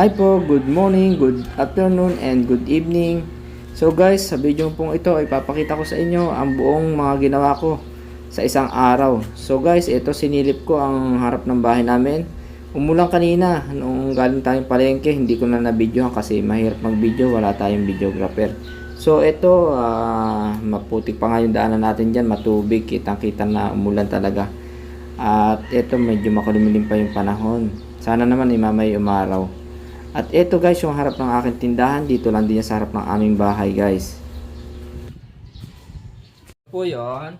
Hi po, good morning, good afternoon, and good evening. So guys, sa video pong ito ay papakita ko sa inyo ang buong mga ginawa ko sa isang araw. So guys, ito sinilip ko ang harap ng bahay namin. Umulang kanina nung galing tayong palengke, hindi ko na na-videohan kasi mahirap mag-video, wala tayong videographer. So ito, ah, maputik pa nga yung daanan natin dyan, matubig, kitang-kita na umulan talaga. At ito, medyo makulimlim pa yung panahon. Sana naman ay mamay umaraw. At ito guys, yung harap ng aking tindahan, dito lang din yan sa harap ng aming bahay guys. Po yun.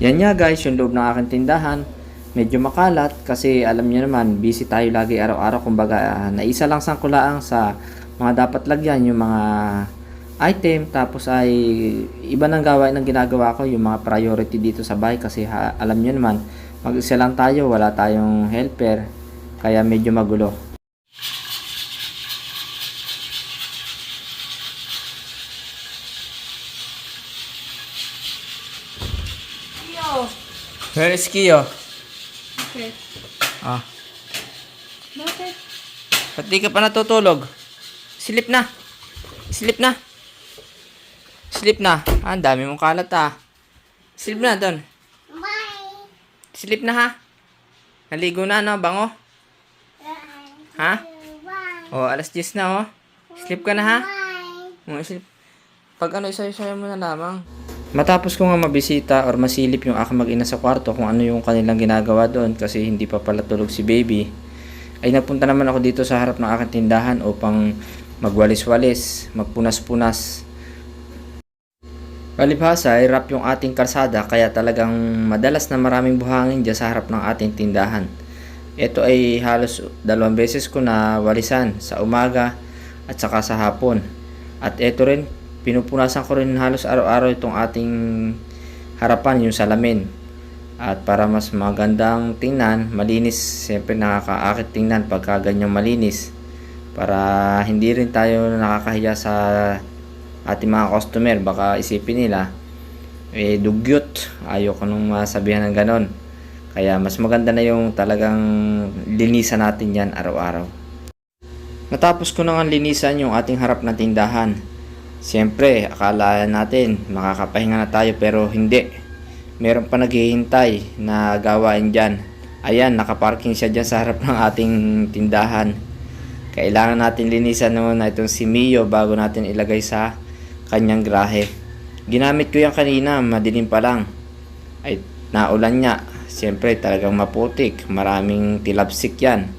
Yan nga guys, yung loob ng aking tindahan. Medyo makalat kasi alam niyo naman, busy tayo lagi araw-araw. Kumbaga, naisa lang sang kulaang sa mga dapat lagyan, yung mga item. Tapos ay iba nang gawain ng ginagawa ko, yung mga priority dito sa bahay. Kasi ha, alam niyo naman, mag-isa lang tayo, wala tayong helper. Kaya medyo magulo. Yo! Where is Kiyo? Bakit? Ah, Bakit? ba't di ka pa natutulog? Sleep na. Sleep na. Sleep na. Ah, ang dami mong kalat ah. Sleep na doon. Sleep na ha. Naligo na no, bango? Ha? Oh, alas 10 na oh. Sleep ka na ha? Oh, sleep. Pag ano, isa-isa mo na lamang. Matapos ko nga mabisita or masilip yung aking mag-ina sa kwarto kung ano yung kanilang ginagawa doon kasi hindi pa pala tulog si baby, ay napunta naman ako dito sa harap ng aking tindahan upang magwalis-walis, magpunas-punas. Palibhasa ay rap yung ating kalsada kaya talagang madalas na maraming buhangin dyan sa harap ng ating tindahan. Ito ay halos dalawang beses ko na walisan sa umaga at saka sa hapon. At ito rin, pinupunasan ko rin halos araw-araw itong ating harapan, yung salamin. At para mas magandang tingnan, malinis, siyempre nakakaakit tingnan pagka ganyang malinis. Para hindi rin tayo nakakahiya sa ating mga customer, baka isipin nila, eh dugyot, ayoko nung masabihan ng ganon. Kaya mas maganda na yung talagang linisan natin yan araw-araw. Natapos ko na nga linisan yung ating harap na tindahan. Siyempre, akala natin makakapahinga na tayo pero hindi. Meron pa naghihintay na gawain dyan. Ayan, nakaparking siya dyan sa harap ng ating tindahan. Kailangan natin linisan muna itong si Mio bago natin ilagay sa kanyang grahe. Ginamit ko yan kanina, madilim pa lang. Ay, naulan niya. Siyempre, talagang maputik. Maraming tilapsik yan.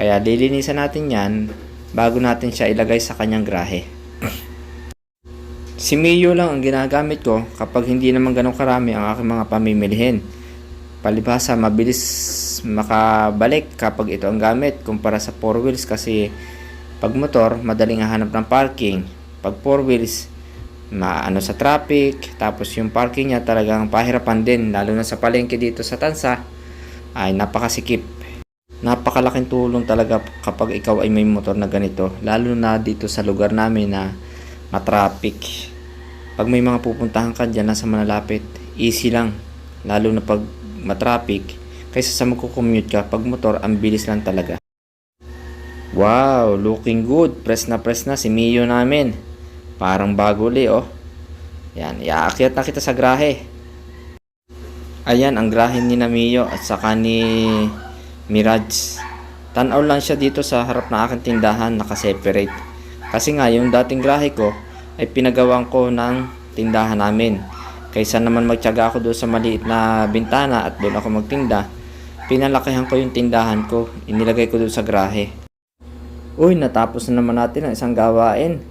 Kaya lilinisan natin yan bago natin siya ilagay sa kanyang grahe. Si Mio lang ang ginagamit ko kapag hindi naman ganun karami ang aking mga pamimilihin. Palibhasa, mabilis makabalik kapag ito ang gamit kumpara sa 4 wheels kasi pag motor, madaling hahanap ng parking. Pag 4 wheels, maano sa traffic, tapos yung parking niya talagang pahirapan din, lalo na sa palengke dito sa Tansa, ay napakasikip. Napakalaking tulong talaga kapag ikaw ay may motor na ganito, lalo na dito sa lugar namin na matraffic. Pag may mga pupuntahan ka dyan nasa manalapit, easy lang. Lalo na pag matraffic, kaysa sa magkukommute ka, pag motor, ang bilis lang talaga. Wow, looking good. Press na press na si Mio namin. Parang bago li, oh. Yan, iaakyat na kita sa grahe. Ayan, ang grahe ni na Mio at saka ni Mirage. Tanaw lang siya dito sa harap ng aking tindahan, nakaseparate. Kasi nga, yung dating grahe ko, ay pinagawan ko ng tindahan namin. Kaysa naman magtyaga ako doon sa maliit na bintana at doon ako magtinda, pinalakihan ko yung tindahan ko, inilagay ko doon sa grahe. Uy, natapos na naman natin ang isang gawain.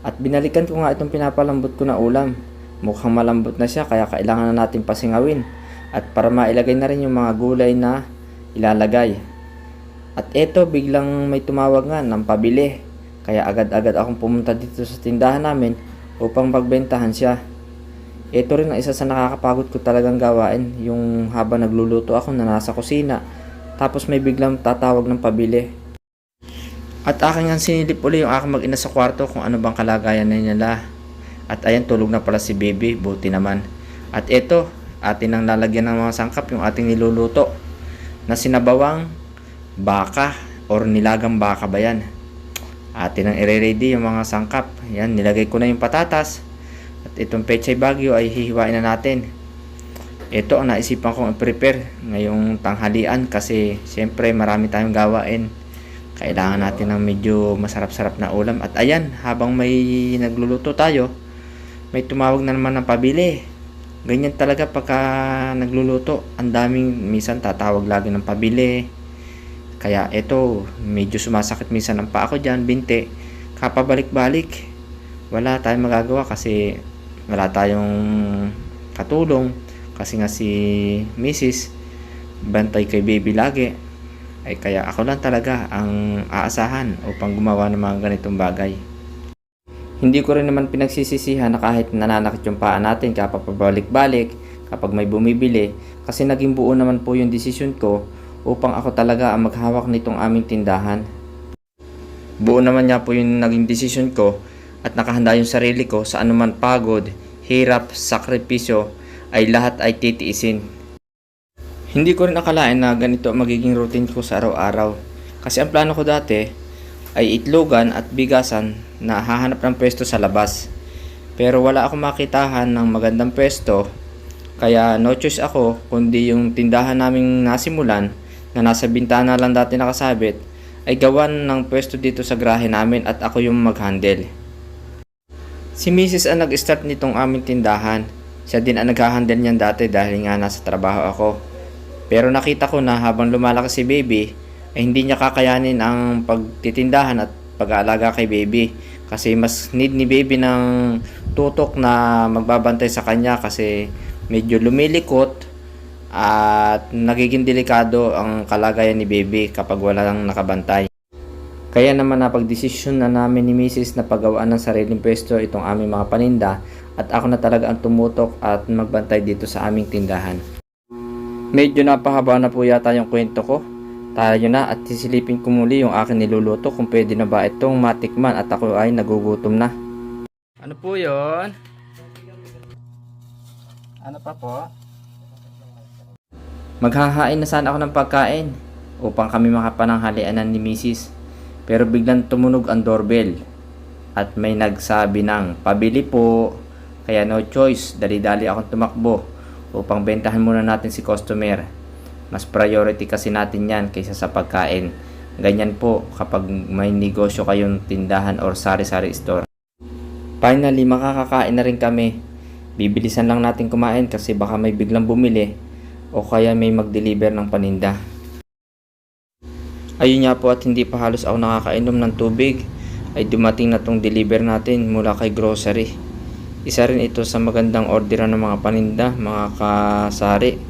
At binalikan ko nga itong pinapalambot ko na ulam. Mukhang malambot na siya kaya kailangan na natin pasingawin. At para mailagay na rin yung mga gulay na ilalagay. At eto biglang may tumawag nga ng pabili. Kaya agad-agad akong pumunta dito sa tindahan namin upang magbentahan siya. Ito rin ang isa sa nakakapagod ko talagang gawain, yung habang nagluluto ako na nasa kusina, tapos may biglang tatawag ng pabili. At aking ang sinilip uli yung aking mag-ina sa kwarto kung ano bang kalagayan na nila. At ayan, tulog na pala si baby, buti naman. At eto, atin ang lalagyan ng mga sangkap yung ating niluluto na sinabawang baka or nilagang baka ba yan. Atin ang i-ready yung mga sangkap. Yan, nilagay ko na yung patatas. At itong pechay bagyo ay hihiwain na natin. Ito ang naisipan kong i-prepare ngayong tanghalian kasi siyempre marami tayong gawain. Kailangan natin ng medyo masarap-sarap na ulam. At ayan, habang may nagluluto tayo, may tumawag na naman ng pabili. Ganyan talaga pagka nagluluto. Ang daming, minsan tatawag lagi ng pabili. Kaya ito, medyo sumasakit minsan ang paa ko dyan, binti. Kapabalik-balik. Wala tayong magagawa kasi wala tayong katulong. Kasi nga si Mrs. bantay kay baby lagi. Ay kaya ako lang talaga ang aasahan upang gumawa ng mga ganitong bagay. Hindi ko rin naman pinagsisisihan na kahit nananakit yung paa natin kapag pabalik-balik, kapag may bumibili, kasi naging buo naman po yung desisyon ko upang ako talaga ang maghawak nitong aming tindahan. Buo naman niya po yung naging desisyon ko at nakahanda yung sarili ko sa anuman pagod, hirap, sakripisyo ay lahat ay titiisin. Hindi ko rin akalain na ganito ang magiging routine ko sa araw-araw. Kasi ang plano ko dati ay itlogan at bigasan na hahanap ng pwesto sa labas. Pero wala akong makitahan ng magandang pwesto kaya no choice ako kundi yung tindahan naming nasimulan na nasa bintana lang dati nakasabit ay gawan ng pwesto dito sa grahe namin at ako yung mag-handle. Si Mrs. ang nag-start nitong aming tindahan. Siya din ang nag-handle niyan dati dahil nga nasa trabaho ako. Pero nakita ko na habang lumalaki si baby, ay hindi niya kakayanin ang pagtitindahan at pag-aalaga kay baby. Kasi mas need ni baby ng tutok na magbabantay sa kanya kasi medyo lumilikot at nagiging delikado ang kalagayan ni baby kapag wala lang nakabantay. Kaya naman napagdesisyon na namin ni Mrs. na paggawaan ng sariling pwesto itong aming mga paninda at ako na talaga ang tumutok at magbantay dito sa aming tindahan. Medyo napahaba na po yata yung kwento ko. Tayo na at sisilipin ko muli yung akin niluluto kung pwede na ba itong matikman at ako ay nagugutom na. Ano po yon? Ano pa po? Maghahain na sana ako ng pagkain upang kami makapananghalianan ni Mrs. Pero biglang tumunog ang doorbell at may nagsabi ng pabili po. Kaya no choice, dali-dali akong tumakbo upang bentahan muna natin si customer. Mas priority kasi natin yan kaysa sa pagkain. Ganyan po kapag may negosyo kayong tindahan or sari-sari store. Finally, makakakain na rin kami. Bibilisan lang natin kumain kasi baka may biglang bumili o kaya may mag-deliver ng paninda. Ayun nga po at hindi pa halos ako nakakainom ng tubig ay dumating na tong deliver natin mula kay grocery. Isa rin ito sa magandang orderan ng mga paninda, mga kasari.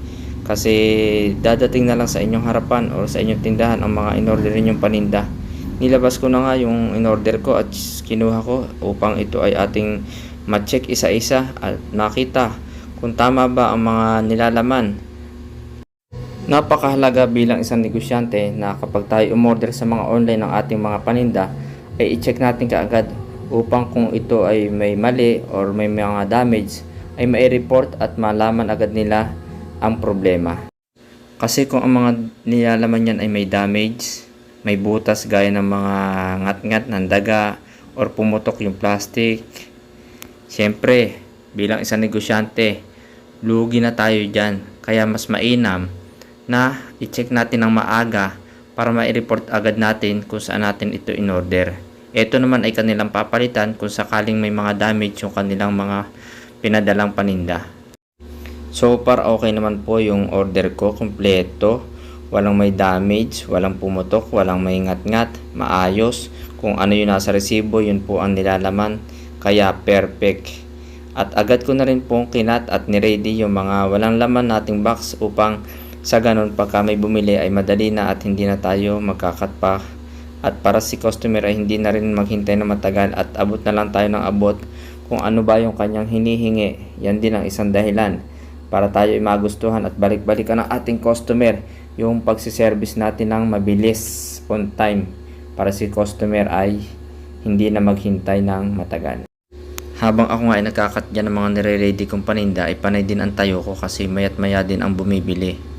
Kasi dadating na lang sa inyong harapan o sa inyong tindahan ang mga in-order ninyong paninda. Nilabas ko na nga yung in-order ko at kinuha ko upang ito ay ating ma-check isa-isa at nakita kung tama ba ang mga nilalaman Napakahalaga bilang isang negosyante na kapag tayo umorder sa mga online ng ating mga paninda ay i-check natin kaagad upang kung ito ay may mali or may mga damage ay mai-report at malaman agad nila ang problema. Kasi kung ang mga nilalaman yan ay may damage, may butas gaya ng mga ngat-ngat ng daga or pumutok yung plastic, syempre bilang isang negosyante, lugi na tayo dyan. Kaya mas mainam na i-check natin ng maaga para ma-report agad natin kung saan natin ito in-order. Ito naman ay kanilang papalitan kung sakaling may mga damage yung kanilang mga pinadalang paninda. So far okay naman po yung order ko kompleto. Walang may damage, walang pumutok, walang may ngat-ngat, maayos. Kung ano yung nasa resibo, yun po ang nilalaman. Kaya perfect. At agad ko na rin pong kinat at niready yung mga walang laman nating box upang sa ganun, pagka may bumili ay madali na at hindi na tayo magkakat pa. At para si customer ay hindi na rin maghintay na matagal at abot na lang tayo ng abot kung ano ba yung kanyang hinihingi. Yan din ang isang dahilan para tayo ay magustuhan at balik-balikan ng ating customer yung pagsiservice natin ng mabilis on time para si customer ay hindi na maghintay ng matagal. Habang ako nga ay nagkakatya ng mga nire-ready kong paninda ay panay din ang tayo ko kasi mayat maya din ang bumibili.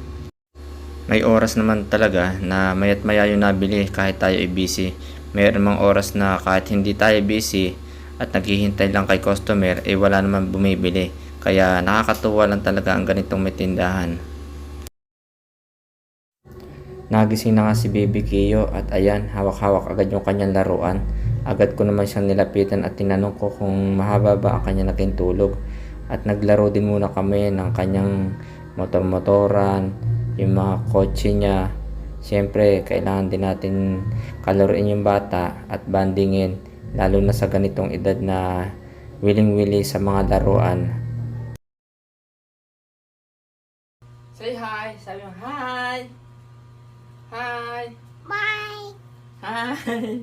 May oras naman talaga na mayat maya yung nabili kahit tayo ay busy. Mayroon mga oras na kahit hindi tayo busy at naghihintay lang kay customer ay wala naman bumibili. Kaya nakakatuwa lang talaga ang ganitong may tindahan. Nagising na nga si Baby Kiyo at ayan, hawak-hawak agad yung kanyang laruan. Agad ko naman siyang nilapitan at tinanong ko kung mahaba ba ang kanyang naging tulog. At naglaro din muna kami ng kanyang motor-motoran, yung mga kotse niya. Siyempre, kailangan din natin kalaruin yung bata at bandingin, lalo na sa ganitong edad na willing-willy sa mga laruan. Say hi! Sabi mo, hi! Hi! Bye! Hi!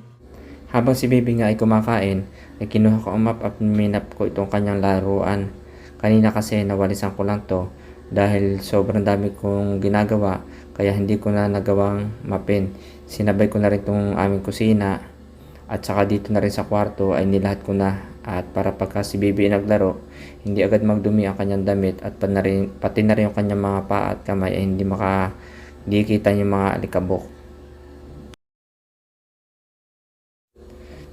Habang si baby nga ay kumakain, ay kinuha ko ang map at minap ko itong kanyang laruan. Kanina kasi nawalisan ko lang to dahil sobrang dami kong ginagawa kaya hindi ko na nagawang mapin. Sinabay ko na rin itong aming kusina at saka dito na rin sa kwarto ay nilahat ko na at para pagka si baby naglaro, hindi agad magdumi ang kanyang damit at pati na rin yung kanyang mga paa at kamay ay hindi maka hindi yung mga alikabok.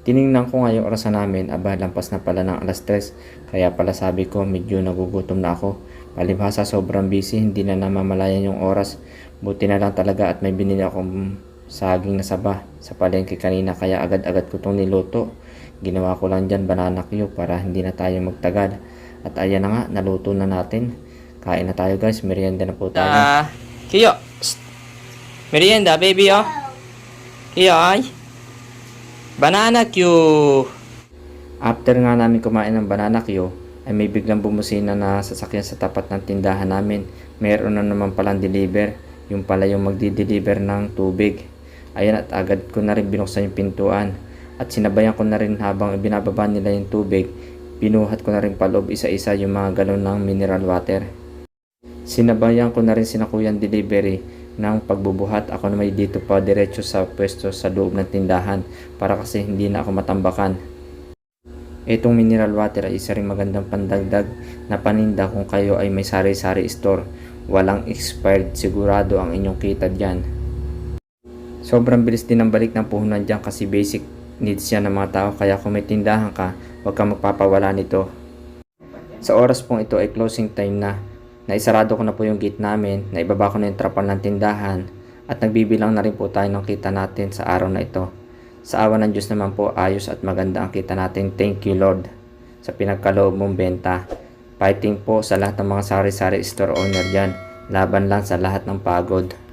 Tiningnan ko nga yung orasan namin, aba lampas na pala ng alas 3, kaya pala sabi ko medyo nagugutom na ako. Palibhasa sobrang busy, hindi na namamalayan yung oras. Buti na lang talaga at may binili akong saging na saba sa palengke kanina kaya agad-agad ko itong niluto. Ginawa ko lang dyan banana cue para hindi na tayo magtagal. At ayan na nga, naluto na natin. Kain na tayo guys, merienda na po tayo. Ah, Kiyo! Merienda, baby oh! Kiyo ay! Banana Q! After nga namin kumain ng banana Q, ay may biglang bumusina na sasakyan sa tapat ng tindahan namin. Meron na naman palang deliver. Yung pala yung magdi-deliver ng tubig. Ayan at agad ko na rin binuksan yung pintuan. At sinabayan ko na rin habang binababa nila yung tubig. Binuhat ko na rin paloob isa-isa yung mga galon ng mineral water. Sinabayan ko na rin sinakuyang delivery ng pagbubuhat. Ako na may dito pa diretso sa pwesto sa loob ng tindahan para kasi hindi na ako matambakan. Itong mineral water ay isa rin magandang pandagdag na paninda kung kayo ay may sari-sari store. Walang expired sigurado ang inyong kita dyan. Sobrang bilis din ang balik ng puhunan dyan kasi basic needs yan ng mga tao kaya kung may tindahan ka, huwag kang magpapawala nito. Sa oras pong ito ay closing time na. Naisarado ko na po yung gate namin, naibaba ko na yung trapal ng tindahan at nagbibilang na rin po tayo ng kita natin sa araw na ito. Sa awa ng Diyos naman po ayos at maganda ang kita natin. Thank you Lord sa pinagkaloob mong benta. Fighting po sa lahat ng mga sari-sari store owner dyan. Laban lang sa lahat ng pagod.